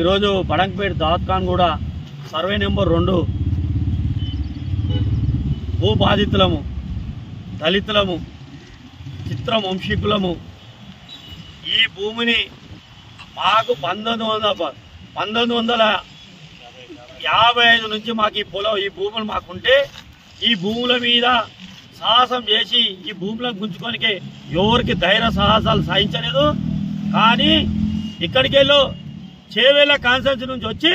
ఈరోజు బడంపేట దావత్ ఖాన్ కూడా సర్వే నెంబర్ రెండు భూ బాధితులము దళితులము చిత్ర వంశీకులము ఈ భూమిని మాకు పంతొమ్మిది వందల పంతొమ్మిది వందల యాభై ఐదు నుంచి మాకు ఈ పొలం ఈ భూములు మాకుంటే ఈ భూముల మీద సాహసం చేసి ఈ భూములను గుంజుకోనికి ఎవరికి ధైర్య సాహసాలు సాధించలేదు. కానీ ఇక్కడికి చేవేళ చేవేళ్ళ కాన్స్టిట్యూన్సీ నుంచి వచ్చి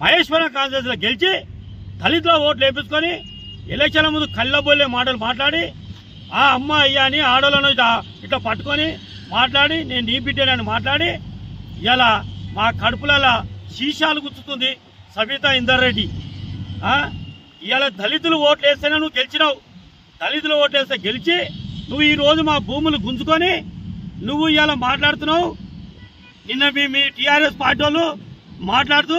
మహేశ్వరం కాన్స్టిట్యూన్సీలో గెలిచి దళితుల ఓట్లు వేపించుకొని ఎలక్షన్ల ముందు కళ్ళబోలే మాటలు మాట్లాడి ఆ అమ్మ అయ్యా అని ఆడోళ్ళను ఇట్లా ఇట్లా పట్టుకొని మాట్లాడి నేను నీ బిడ్డనని మాట్లాడి ఇలా మా కడుపులలో శీషాలు గుచ్చుతుంది సబితా ఇందర్ రెడ్డి ఇవాళ దళితులు ఓట్లు వేస్తేనే నువ్వు గెలిచినావు. దళితులు ఓట్లు వేస్తే గెలిచి నువ్వు ఈరోజు మా భూములు గుంజుకొని నువ్వు ఇవాళ మాట్లాడుతున్నావు నిన్న మీ మీ టీఆర్ఎస్ పార్టీ వాళ్ళు మాట్లాడుతూ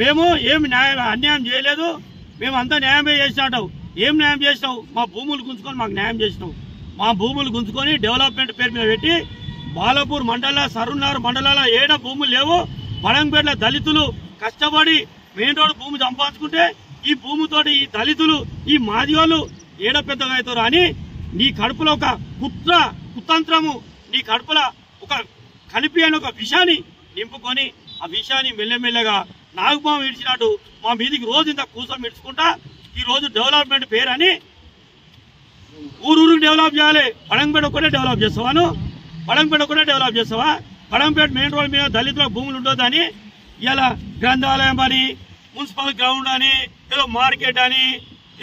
మేము ఏమి న్యాయం అన్యాయం చేయలేదు. మేము అంతా న్యాయమే చేసినట్టు ఏం న్యాయం చేసినావు? మా భూములు గుంజుకొని మాకు న్యాయం చేసినావు. మా భూములు గుంజుకొని డెవలప్మెంట్ పేరు మీద పెట్టి బాలపూర్ మండల సరున్నారు మండలాల ఏడ భూములు లేవు? బడంపేటల దళితులు కష్టపడి మెయిన్ రోడ్ భూమి సంపాదించుకుంటే ఈ భూమితోటి ఈ దళితులు ఈ మాదిగోళ్ళు ఏడ పెద్దగా అవుతారు అని నీ కడుపులో ఒక కుట్ర కుతంత్రము నీ కడుపులో ఒక కనిపించని ఒక విషాన్ని నింపుకొని ఆ విషయాన్ని మెల్లమెల్లగా నాగుపాము ఇడిచినట్టు మా మీదికి రోజు ఇంత కూసం ఇడ్చుకుంటా ఈ రోజు డెవలప్మెంట్ పేరని ఊరూరు డెవలప్ చేయాలి. పడంపేట ఒకటే డెవలప్ చేస్తావాను. పడంపేట ఒకటే డెవలప్ చేస్తావా? పడంపేట మెయిన్ రోడ్ మీద దళితుల భూములు ఉండొద్దని ఇలా గ్రంథాలయం అని మున్సిపల్ గ్రౌండ్ అని ఏదో మార్కెట్ అని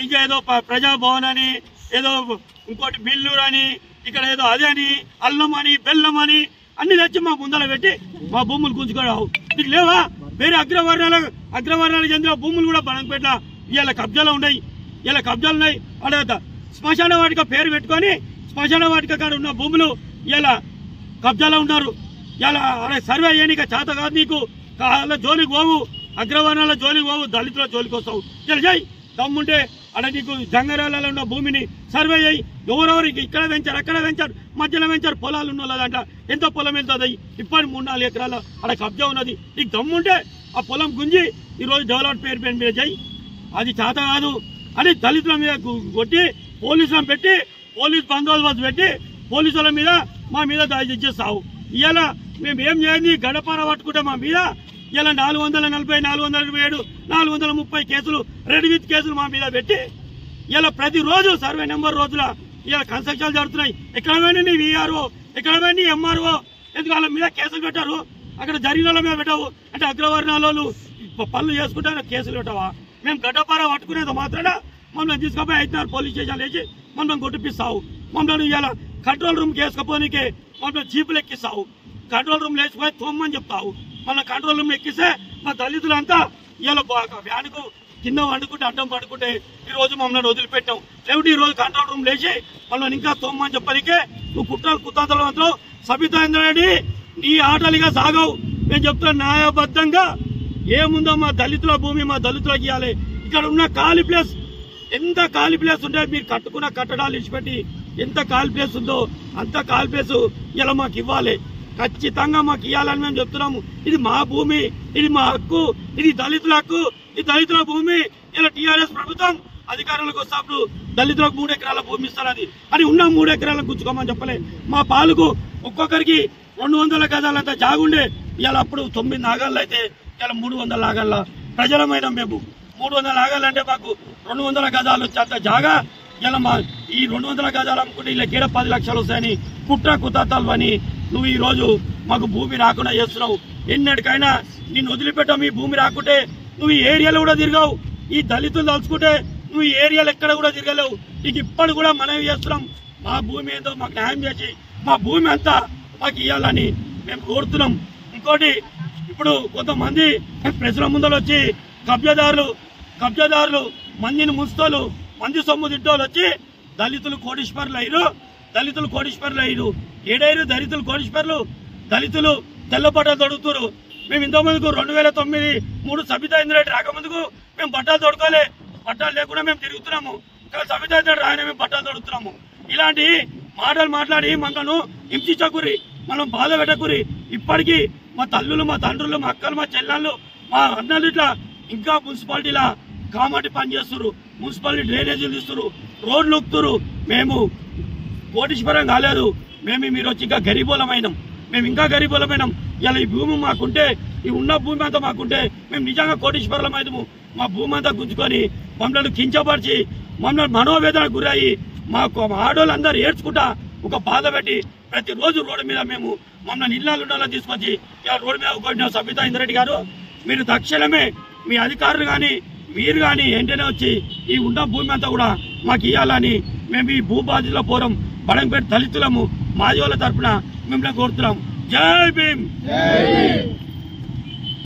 ఇంకా ఏదో ప్రజాభవన్ అని ఏదో ఇంకోటి బిల్లూరు అని ఇక్కడ ఏదో అదే అని అల్లం అని బెల్లం అని అన్ని తెచ్చి మా ముందర పెట్టి మా భూములు గుంజుకోరావు నీకు లేవా? వేరే అగ్రవర్ణాల అగ్రవర్ణాలకు చెందిన భూములు కూడా బలంపేట ఇలా కబ్జాలో ఉన్నాయి. ఇలా కబ్జాలు ఉన్నాయి. అక్కడ శ్మశాన వాటిక పేరు పెట్టుకొని శ్మశాన వాటిక కాడ ఉన్న భూములు ఇలా కబ్జాలో ఉన్నారు. ఇలా అలా సర్వే చేయనిక చేత కాదు నీకు. వాళ్ళ జోలికి పోవు. అగ్రవర్ణాల జోలికి పోవు. దళితుల జోలికి వస్తావు. ఇలా చేయి దమ్ముంటే అక్కడ నీకు జంగరాలలో ఉన్న భూమిని సర్వే అయ్యి ఎవరెవరికి ఇక్కడ పెంచారు అక్కడ పెంచారు మధ్యలో పెంచారు పొలాలు ఉన్న వాళ్ళదంట ఎంత పొలం వెళ్తుంది ఇప్పటి మూడు నాలుగు ఎకరాల అక్కడ కబ్జా ఉన్నది. నీకు దమ్ముంటే ఆ పొలం గుంజి ఈరోజు డెవలప్ పేరు పేరు మీద చేయి. అది చేత కాదు. అని దళితుల మీద కొట్టి పోలీసులను పెట్టి పోలీస్ బందోబస్తు పెట్టి పోలీసుల మీద మా మీద దాడి చేస్తావు. ఇవాళ మేము ఏం చేయండి? గడపార పట్టుకుంటే మా మీద ఇలా నాలుగు వందల నలభై నాలుగు వందల ఇరవై ఏడు నాలుగు వందల ముప్పై కేసులు రెడ్ విత్ కేసులు మా మీద పెట్టి ఇలా ప్రతిరోజు సర్వే నెంబర్ రోజుల ఇలా కన్స్ట్రక్షన్లు జరుగుతున్నాయి. ఎక్కడ పోయినా నీ వీఆర్ఓ ఎక్కడ పోయినా నీ ఎంఆర్ఓ ఎందుకు వాళ్ళ మీద కేసులు పెట్టారు? అక్కడ జరిగిన వాళ్ళ మీద పెట్టావు. అంటే అగ్రవర్ణాలు పనులు చేసుకుంటే కేసులు పెట్టావా? మేము గడ్డపార పట్టుకునేది మాత్రాన మమ్మల్ని తీసుకుపోయి ఐదున్నర పోలీస్ స్టేషన్ లేచి మమ్మల్ని కొట్టిపిస్తావు. మమ్మల్ని ఇలా కంట్రోల్ రూమ్కి వేసుకుపోనీకి మమ్మల్ని జీపులు ఎక్కిస్తావు కంట్రోల్ రూమ్ లేచిపోయి తోమ్మని చెప్తావు. మన కంట్రోల్ రూమ్ ఎక్కిస్తే మా దళితులంతా ఇవాళ వ్యానుకు కింద వండుకుంటే అడ్డం పడుకుంటే ఈ రోజు మమ్మల్ని వదిలిపెట్టాం. లేకపోతే ఈరోజు కంట్రోల్ రూమ్ లేచి మమ్మల్ని ఇంకా తోమని చెప్పడానికే నువ్వు కుట్రలు కుత్తాతల మాత్రం రెడ్డి నీ ఆటలుగా సాగవు. నేను చెప్తున్నా న్యాయబద్ధంగా ఏముందో మా దళితుల భూమి మా దళితులకు ఇవ్వాలి. ఇక్కడ ఉన్న ఖాళీ ప్లేస్ ఎంత ఖాళీ ప్లేస్ ఉంటే మీరు కట్టుకున్న కట్టడాలు ఇచ్చిపెట్టి ఎంత ఖాళీ ప్లేస్ ఉందో అంత ఖాళీ ప్లేస్ ఇలా మాకు ఇవ్వాలి. ఖచ్చితంగా మాకు ఇవ్వాలని మేము చెప్తున్నాము. ఇది మా భూమి ఇది మా హక్కు ఇది దళితుల హక్కు ఇది దళితుల భూమి. ఇలా టీఆర్ఎస్ ప్రభుత్వం అధికారంలోకి వస్తాప్పుడు దళితులకు మూడు ఎకరాల భూమి ఇస్తారని అని ఉన్న మూడు ఎకరాలకు గుచ్చుకోమని చెప్పలే. మా పాలకు ఒక్కొక్కరికి రెండు వందల గజాలంతా జాగుండే. ఇవాళ అప్పుడు తొమ్మిది నాగాళ్ళు అయితే ఇలా మూడు వందల నాగాళ్ళ ప్రజలమైన మేము. మూడు వందల నాగాలంటే మాకు రెండు వందల గజాలు వచ్చేంత జాగా. ఇలా మా ఈ రెండు వందల గజాలు అమ్ముకుంటే ఇలా గీడ పది లక్షలు వస్తాయని కుట్ర కుతాతాలు అని నువ్వు ఈ రోజు మాకు భూమి రాకుండా చేస్తున్నావు. ఎన్నటికైనా నిన్ను వదిలిపెట్టావు మీ భూమి రాకుంటే నువ్వు ఈ ఏరియాలో కూడా తిరగవు. ఈ దళితులు తలుచుకుంటే నువ్వు ఈ ఏరియాలో ఎక్కడ కూడా తిరగలేవు. నీకు ఇప్పుడు కూడా మనవి చేస్తున్నాం. మా భూమి ఏందో మాకు న్యాయం చేసి మా భూమి అంతా మాకు ఇవ్వాలని మేము కోరుతున్నాం. ఇంకోటి ఇప్పుడు కొంతమంది ప్రజల ముందర వచ్చి కబ్జాదారులు కబ్జాదారులు మందిని ముంచుతోలు మంది సొమ్ము తిట్టోలు వచ్చి దళితులు కోటీశ్వరులు అయ్యారు దళితులు కోటీశ్వరులు అయ్యారు ఏడైరు దళితులు కోటీశ్వరులు దళితులు తెల్లబట్టలు తొడుగుతారు. మేము ఇంతకుముందుకు రెండు వేల తొమ్మిది మూడు సబితా ఇంద్రెడ్డి రాకముందుకు మేము బట్టలు తొడకోలే బట్టలు లేకుండా మేము తిరుగుతున్నాము. కానీ సబితా ఇంద్రెడ్డి రాయని మేము బట్టలు తొడుగుతున్నాము. ఇలాంటి మాటలు మాట్లాడి మనను హింసించకురి. మనం బాధ పెట్టకురి. ఇప్పటికీ మా తల్లులు మా తండ్రులు మా అక్కలు మా చెల్లెళ్ళు మా అన్నలు ఇట్లా ఇంకా మున్సిపాలిటీలా కామటి పనిచేస్తున్నారు మున్సిపాలిటీ డ్రైనేజీలు తీస్తున్నారు రోడ్లు ఉక్కుతురు మేము కోటీశ్వరం కాలేదు. మేము మీరు వచ్చి ఇంకా గరీబోలమైనాం. మేము ఇంకా గరీబోలమైనాం. ఇలా ఈ భూమి మాకుంటే ఈ ఉన్న భూమి అంతా మాకుంటే మేము నిజంగా కోటీశ్వరులమైనము. మా భూమి అంతా గుంజుకొని మమ్మల్ని కించపరిచి మమ్మల్ని మనోవేదన గురయ్యి మాకు మా ఆడోళ్ళందరూ ఏడ్చుకుంటా ఒక బాధ పెట్టి ప్రతిరోజు రోడ్డు మీద మేము మమ్మల్ని ఇళ్ళ ఉండాలని తీసుకొచ్చి ఇలా రోడ్డు మీద కొట్టిన సబితా ఇంద్రెడ్డి గారు మీరు తక్షణమే మీ అధికారులు కానీ మీరు కానీ వెంటనే వచ్చి ఈ ఉన్న భూమి అంతా కూడా మాకు ఇవ్వాలని మేము ఈ భూ బాధితుల పోరం బడంపేట దళితులము మాదివాళ్ళ తరఫున మిమ్మల్ని కోరుతున్నాం. జై భీమ్!